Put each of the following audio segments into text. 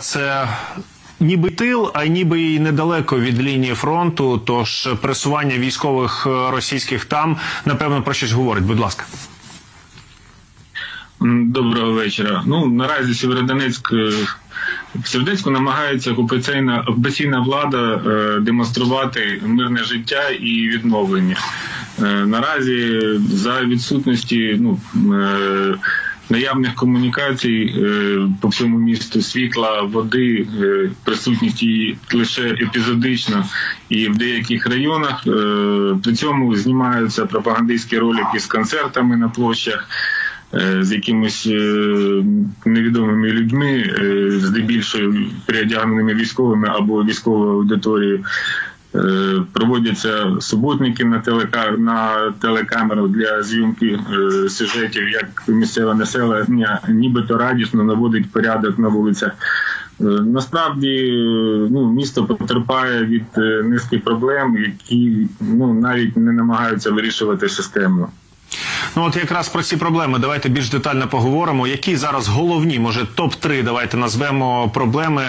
Це ніби тил, а ніби і недалеко від лінії фронту. Тож пресування військових е, російських там напевно про щось говорить. Будь ласка. Доброго вечора. Ну наразі Сєвєродонецьк е, в Сєвєродонецьку намагається окупаційна окупаційна влада е, демонструвати мирне життя і відновлення. Е, наразі за відсутності ну е, наявних комунікацій е, по всьому місту світла, води, е, присутність її лише епізодично і в деяких районах. Е, при цьому знімаються пропагандистські ролики з концертами на площах з якимись невідомими людьми, здебільшого переодягненими військовими або військовою аудиторією. Е, Проводяться суботники на на телекамерах для зйомки е, сюжетів, як місцеве населення нібито радісно наводить порядок на вулицях. Е, Насправді ну, місто потерпає від низки проблем, які ну навіть не намагаються вирішувати системно. Ну от якраз про ці проблеми давайте більш детально поговоримо. Які зараз головні, може, топ 3 давайте назвемо проблеми,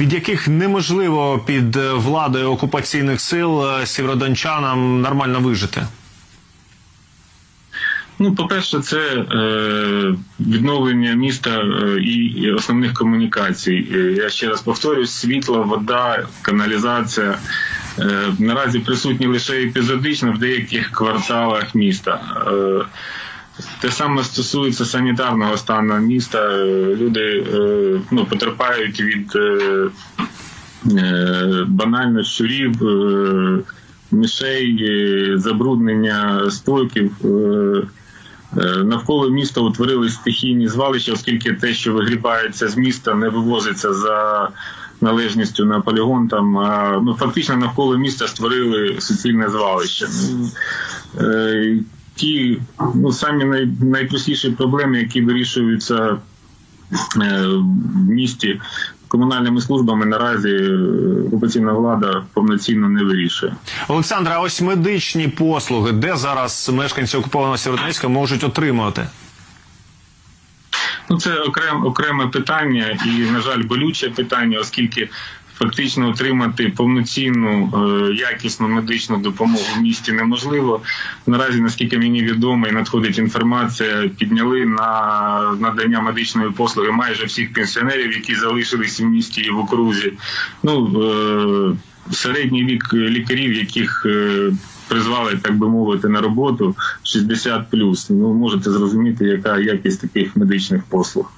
від яких неможливо під е, владою окупаційних сил е, сєвєродончанам нормально вижити. Ну, по-перше, це е, відновлення міста е, і основних комунікацій. Я ще раз повторюсь: світло, вода, каналізація. Е, наразі присутні лише епізодично в деяких кварталах міста. Е, те саме стосується санітарного стану міста. Е, Люди ну, потерпають від банально щурів, мишей, е, забруднення стоків. Е, Навколо міста утворились стихійні звалища, оскільки те, що вигрібається з міста, не вивозиться за належністю на полігон. Там ну фактично навколо міста створили суцільне звалище. Ну, е, Ті ну самі най, найпростіші проблеми, які вирішуються е, в місті комунальними службами, наразі е, окупаційна влада повноцінно не вирішує. Олександра, ось медичні послуги, де зараз мешканці окупованого Сєвєродонецька можуть отримувати? Ну, це окрем, окреме питання і, на жаль, болюче питання, оскільки фактично отримати повноцінну е, якісну медичну допомогу в місті неможливо. Наразі, наскільки мені відомо, і надходить інформація, підняли на надання медичної послуги майже всіх пенсіонерів, які залишились в місті і в окрузі. Ну е, середній вік лікарів, яких е, призвали, так би мовити, на роботу 60 Ну можете зрозуміти, яка якість таких медичних послуг.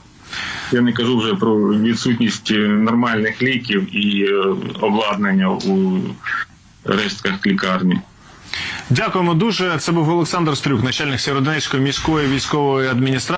Я не кажу вже про відсутність е, нормальних ліків і е, обладнання у рештках лікарні. Дякуємо дуже. Це був Олександр Стрюк, начальник Сєвєродонецької міської військової адміністрації.